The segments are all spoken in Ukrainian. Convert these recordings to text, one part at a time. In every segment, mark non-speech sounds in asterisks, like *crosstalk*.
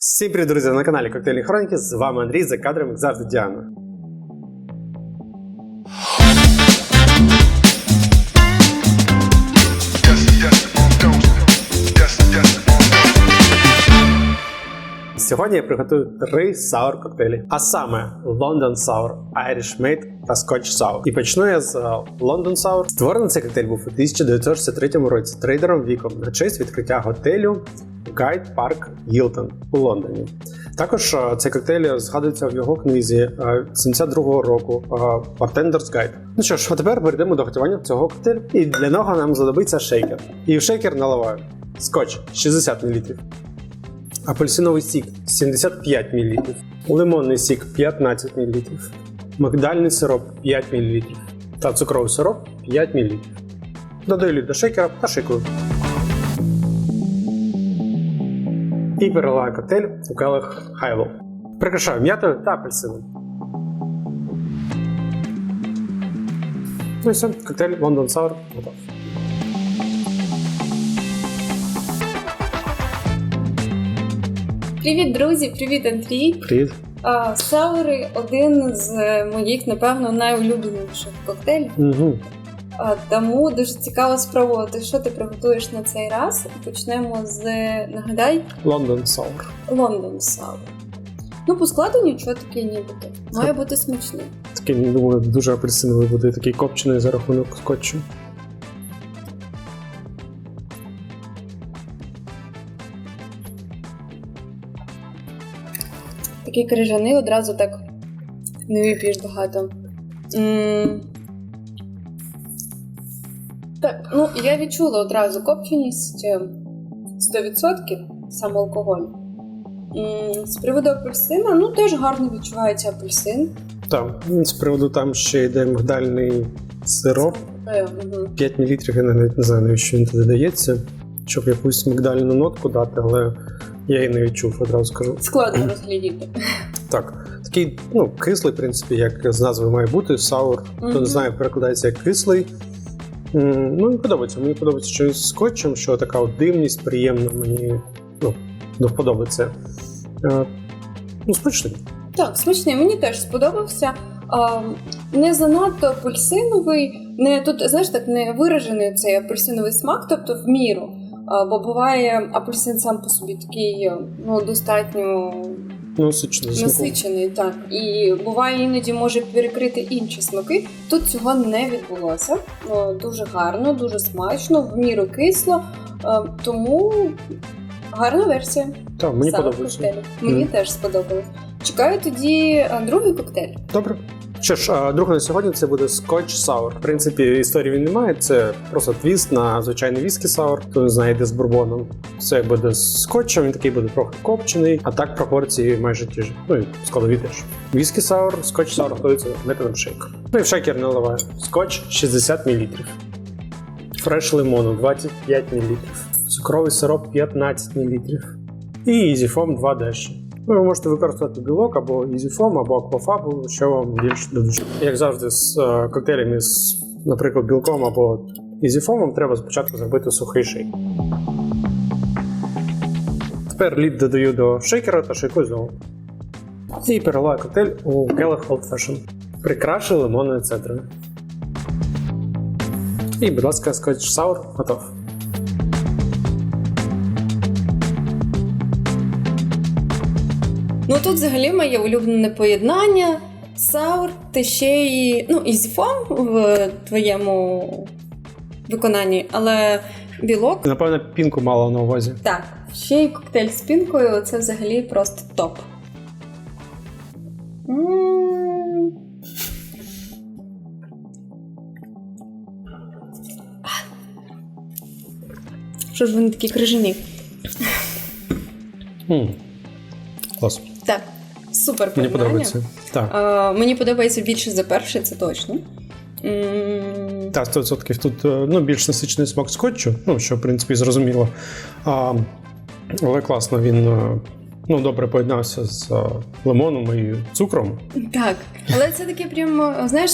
Всім привіт, друзі, на каналі Коктейльні Хроніки. З вами Андрій за кадром, як завжди Діана. Сьогодні я приготую три саур коктейлі, а саме London Sour, Irish Made та Scotch Sour. І почну я з е, London Sour. Створений цей коктейль був у 1963 році трейдером Віком на честь відкриття готелю Park Hilton у Лондоні. Також е, цей коктейль згадується в його книзі е, 72-го року е, Bartender's Guide. Ну що ж, а тепер перейдемо до готування цього коктейлю. І для нього нам знадобиться шейкер. І в шейкер наливаю скотч 60 мл, апельсиновий сік 75 мл, лимонний сік 15 мл, мигдальний сироп 5 мл та цукровий сироп 5 мл. Додаю лід до шейкера та шейкую. І переливаю коктейль у келих Хайлоу. Прикрашаю м'ятою та апельсином. Ну і все, коктейль London Sour готов. Привіт, друзі! Привіт, Андрій! Привіт. Саури один з моїх, напевно, найулюбленіших коктейлів. Угу. Тому дуже цікаво спробувати, що ти приготуєш на цей раз. Почнемо з нагадай London Sour. Лондон Саур. Ну, по складу нічого таке буде. Має бути смачний. Такий, думаю, дуже апельсиновий буде такий копчений за рахунок скотчу. Такий крижаний одразу так не вип'єш багато. м Так, ну я відчула одразу копченість е, 100% сам алкоголь. З приводу апельсина, ну теж гарно відчувається апельсин. Так, з приводу там ще йде мигдальний сироп. Е, 5 мл, я навіть не знаю, навіщо він туди дається, щоб якусь мигдальну нотку дати, але я її не відчув, одразу скажу. Складно розглядіти. Так, такий ну, кислий, в принципі, як з назви має бути, саур. Хто не знає, перекладається як кислий. М, Ну, мені подобається. Мені подобається, що з скотчем, що така от димність приємна, мені ну, до вподоби. Е, Ну, смачний. Так, смачний, мені теж сподобався. Не занадто апельсиновий, не тут, знаєш, так не виражений цей апельсиновий смак, тобто в міру. Бо буває апельсин сам по собі такий ну, достатньо Смаку. насичений, так. І буває іноді може перекрити інші смаки. Тут цього не відбулося. Дуже гарно, дуже смачно, в міру кисло. Тому гарна версія. Так, мені саме подобається. Мені mm. теж сподобалось. Чекаю тоді другий коктейль. Добре. Що ж, а, друге на сьогодні це буде Scotch Sour. В принципі, історії він немає. Це просто твіст на звичайний віскі саур. Хто не знає, де з бурбоном. Це буде скотчем, він такий буде трохи копчений, а так пропорції майже ті ж. Ну і складові теж. Віскі саур, скотч саур готується методом шейк. Ну і в шейкер наливаю. Скотч 60 мл. Фреш лимону 25 мл. Цукровий сироп 15 мл. І EasyFoam 2 деші. Ну, ви можете використати білок або EasyFoam, або Aquafab, що вам більш до. Як завжди, з е, коктейлями з, наприклад, білком або EasyFoam треба спочатку зробити сухий шейк. Тепер лід додаю до шейкера та шейкую знову. І переливаю коктейль у келих Old Fashion. Прикрашую лимонною цедрою. І, будь ласка, скотч саур готов. Ну тут взагалі моє улюблене поєднання. Саур, та ще й ну, ізіфом в твоєму виконанні, але білок. Напевно, пінку мала на увазі. Так, ще й коктейль з пінкою це взагалі просто топ. Що ж вони такі крижані? М. Клас. Так, супер Мені подобається. Так. А, мені подобається більше за перший, це точно. М, Так, 100% тут е, ну, більш насичений смак скотчу, ну, що, в принципі, зрозуміло. А, але класно, він е, ну, добре поєднався з е, лимоном і цукром. Так, але це таке прямо, знаєш.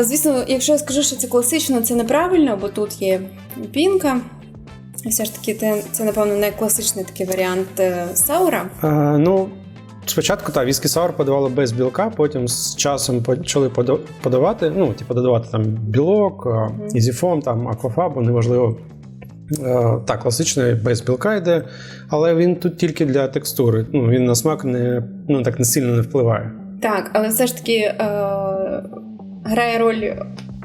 Звісно, якщо я скажу, що це класично, це неправильно, бо тут є пінка. Все ж таки, це, це напевно найкласичний такий варіант е, саура. Е, ну, спочатку так, віскі саур подавали без білка, потім з часом почали подавати, ну, типу, додавати там білок, Мгм. е, ізіфом, там аквафабу, неважливо. Так, класичний без білка йде, але він тут тільки для текстури. Ну, він на смак не, ну, так не сильно не впливає. Так, але все ж таки е, грає роль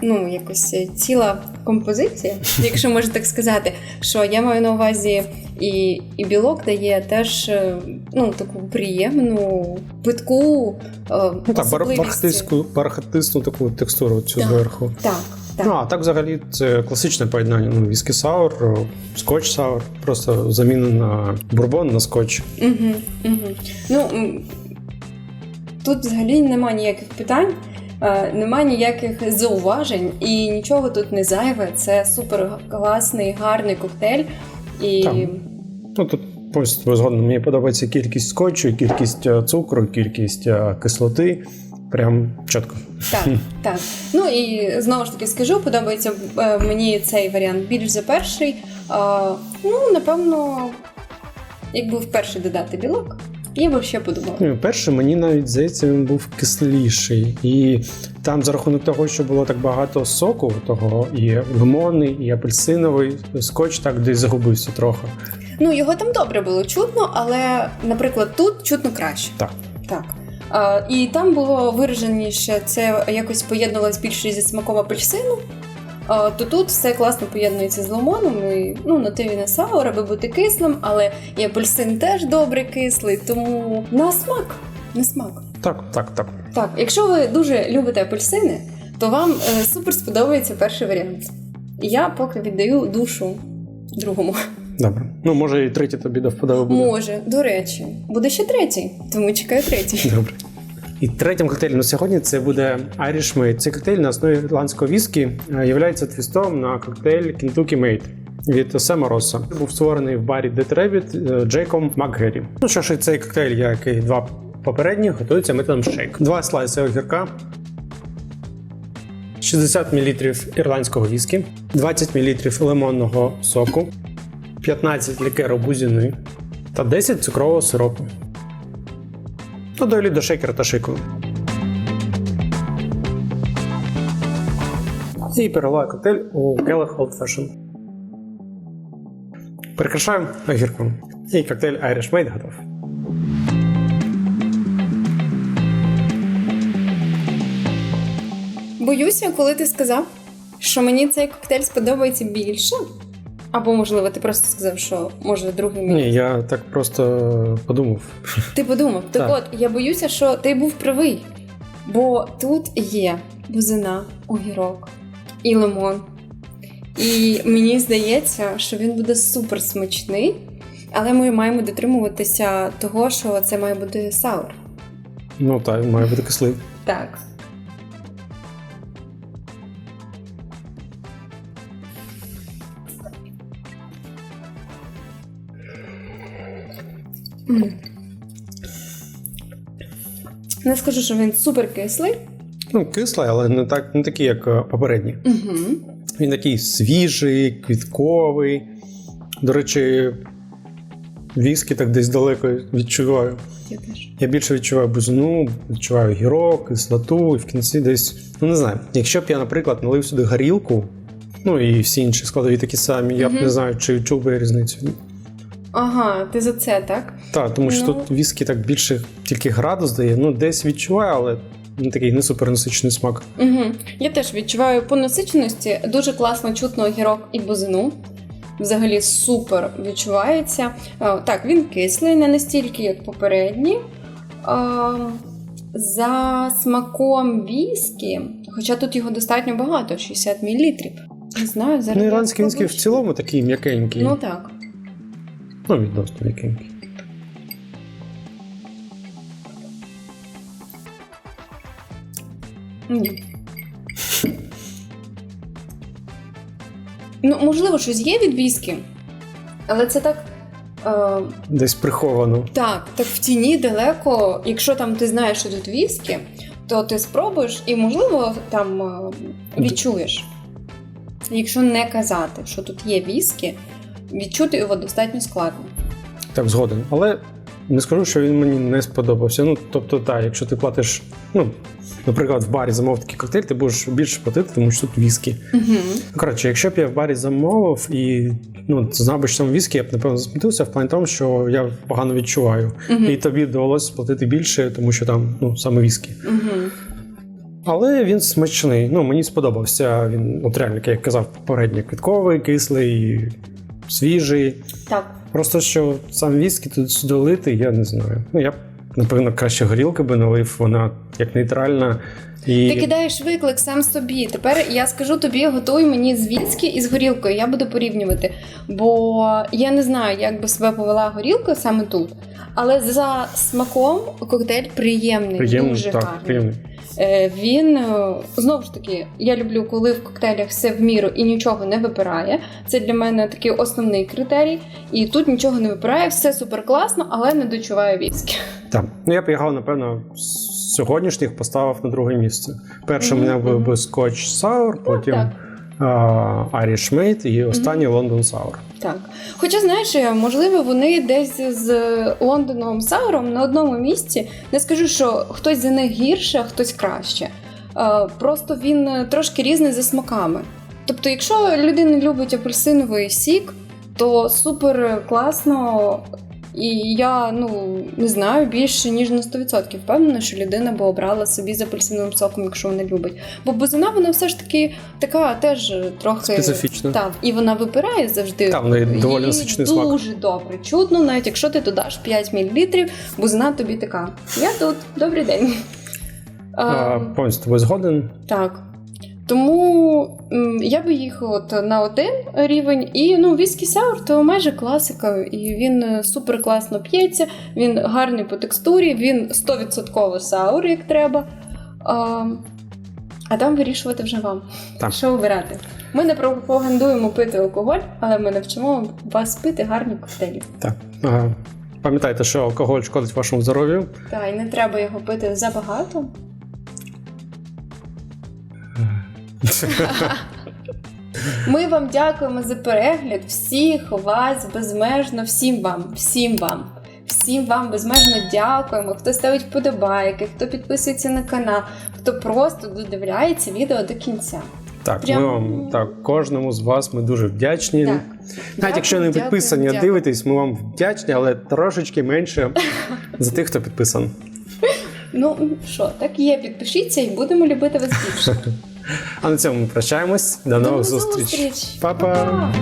ну, якось ціла композиція, якщо можна так сказати. Що я маю на увазі і, і білок дає теж е, ну, таку приємну, питку. Е, Ну так, бар- особливість. бархатисту таку текстуру цю Так. зверху. Так, так. Ну, а так взагалі це класичне поєднання. Ну, віскі саур, скотч саур, просто заміна на бурбон на скотч. Угу, угу. Ну, тут взагалі нема ніяких питань, е, нема ніяких зауважень і нічого тут не зайве. Це супер класний, гарний коктейль. І Так. Ну тут повністю з згодом. Мені подобається кількість скотчу, кількість е, цукру, кількість е, кислоти. Прям чітко. так, *laughs* так. Ну і знову ж таки скажу, подобається е, мені цей варіант більш за перший. Е, Ну, напевно, якби вперше додати білок, я б ще подумала. Ну, перше, мені навіть здається, він був кисліший. І там за рахунок того, що було так багато соку, того і лимонний, і апельсиновий, скотч так десь загубився трохи. Ну, його там добре було чутно, але, наприклад, тут чутно краще. Так. Так. А, і там було вираженіше, це якось поєднувалось більше зі смаком апельсину. То тут все класно поєднується з лимоном. І, ну, на те він і саур, аби бути кислим, але і апельсин теж добре кислий, тому на смак. На смак. Так, так, так. Так, якщо ви дуже любите апельсини, то вам е, супер сподобається перший варіант. Я поки віддаю душу другому. Добре. Ну, може, і третій тобі до вподоби буде. Може, до речі, буде ще третій, тому чекаю третій. Добре. І третім коктейлем на сьогодні це буде Irish Made. Цей коктейль на основі ірландського віскі е, являється твістом на коктейль Kentucky Made від Сема Росса. Був створений в барі Rabbit е, Джейком Макгері. Ну що ж, цей коктейль, як і два попередні, готується методом шейк. Два слайси огірка, 60 мл ірландського віскі, 20 мл лимонного соку, 15 лікеру бузіни та 10 цукрового сиропу. Ну, далі до шейкера та шейку. І переливаю коктейль у келих Old Fashion. Прикрашаю огірком. І коктейль Irish Made готов. Боюся, коли ти сказав, що мені цей коктейль сподобається більше. Або, можливо, ти просто сказав, що може другий мені. Ні, я так просто подумав. Ти подумав, так, Так. от я боюся, що ти був правий. Бо тут є бузина, огірок і лимон. І мені здається, що він буде супер смачний, але ми маємо дотримуватися того, що це має бути саур. Ну так, має бути кислий. Так. Не скажу, що він супер кислий. Ну, кислий, але не так, не такий, як е, попередній. Угу. Він такий свіжий, квітковий. До речі, віскі так десь далеко відчуваю. Я теж. Я більше відчуваю бузину, відчуваю гірок, кислоту, і в кінці десь, ну не знаю. Якщо б я, наприклад, налив сюди горілку, ну і всі інші складові такі самі, я б не знаю, чи відчув би різницю. Ага, ти за це, так? Так, тому що Ну. тут віскі так більше тільки градус дає, ну десь відчуваю, але не такий не супернасичний смак. Угу. Я теж відчуваю по насиченості дуже класно чутно огірок і бузину. Взагалі супер відчувається. Е, Так, він кислий, не настільки, як попередні. Е, За смаком віскі, хоча тут його достатньо багато 60 мл. Не знаю, зараз. Ну, я ірландський віскі в цілому такий м'якенький. Ну так. Ну, відносно. Ні. Ну, можливо, щось є від віскі, але це так. Е, Десь приховано. Так, так в тіні далеко, якщо там ти знаєш, що тут віскі, то ти спробуєш і, можливо, там е, відчуєш. Якщо не казати, що тут є віскі, відчути його достатньо складно. Так, згоден. Але не скажу, що він мені не сподобався. Ну, тобто, так, якщо ти платиш, ну, наприклад, в барі замовив такий коктейль, ти будеш більше платити, тому що тут віскі. Угу. Коротше, якщо б я в барі замовив і ну, знав би, що там віскі, я б напевно засмутився в плані тому, що я погано відчуваю. Мгм. І тобі довелося платити більше, тому що там ну, саме віскі. Угу. Але він смачний. Ну, мені сподобався. Він, от реально, як я казав, попередньо квітковий, кислий, свіжий. Так. Просто що сам віскі тут долити, я не знаю. Ну, я б, напевно, краще горілки би налив, вона як нейтральна. І... Ти кидаєш виклик сам собі. Тепер я скажу тобі, готуй мені з віскі і з горілкою. Я буду порівнювати. Бо я не знаю, як би себе повела горілка саме тут. Але за смаком коктейль приємний, приємний, дуже так, гарний. приємний. Е, Він е, знову ж таки, я люблю, коли в коктейлях все в міру і нічого не випирає. Це для мене такий основний критерій. І тут нічого не випирає, все супер класно, але не дочуваю віскі. Так. Ну, я б його, напевно, з сьогоднішніх поставив на друге місце. Першим у Мгм, мене був би Scotch Sour, потім так. а, Irish Mate і останній London Sour. Так. Хоча, знаєш, е, можливо, вони десь з Лондоном Сауром на одному місці. Не скажу, що хтось за них гірше, а хтось краще. Е, Просто він е, трошки різний за смаками. Тобто, якщо людина любить апельсиновий сік, то супер класно. І я ну не знаю більше ніж на 100% впевнена, що людина би обрала собі з апельсиновим соком, якщо вона любить. Бо бузина вона все ж таки така теж трохи Специфічно. так, і вона випирає завжди. Так, в неї доволі Її насичений смак. Дуже добре чутно, навіть якщо ти додаш 5 мл, бузина тобі така. Я тут, добрий день. А, А, повністю тобою згоден. так. Тому я би їх от на один рівень. І ну, віскі саур то майже класика, і він е, супер класно п'ється, він гарний по текстурі, він 100% саур, як треба. А, а там вирішувати вже вам. Так. Що обирати? Ми не пропагандуємо пити алкоголь, але ми навчимо вас пити гарні коктейлі. Так. А, пам'ятайте, що алкоголь шкодить вашому здоров'ю. Та і не треба його пити забагато. Ми вам дякуємо за перегляд. Всіх вас безмежно, всім вам, всім вам, всім вам безмежно дякуємо. Хто ставить вподобайки, хто підписується на канал, хто просто додивляється відео до кінця. Так, Прям- ми вам так, кожному з вас ми дуже вдячні. Так. Навіть Дякую, якщо не підписані, а дякую. дивитесь, ми вам вдячні, але трошечки менше за тих, хто підписаний. Ну що, так є. Підпишіться і будемо любити вас більше. *laughs* А на цьому прощаємось. До нових зустріч. Па-па.